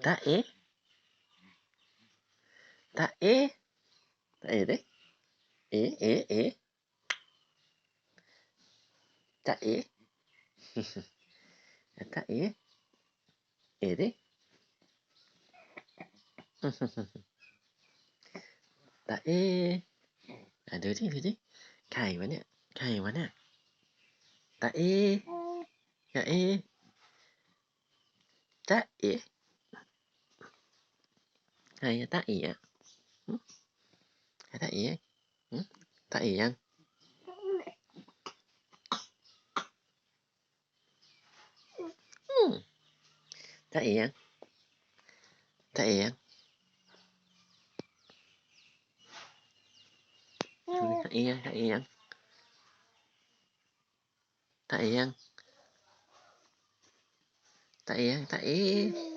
Tak eh? Tak eh? Tak eh det. Eh, eh, eh? Tak eh? Ja, der Eh Er det? Der er Ja, det er det, det er det. Kan I være nær? Kan I være hay tá ỉa hay tá ỉa tá ỉa ăn tá ỉa tá ỉa tá ỉa tá ỉa tá ỉa tá ỉa tá ỉa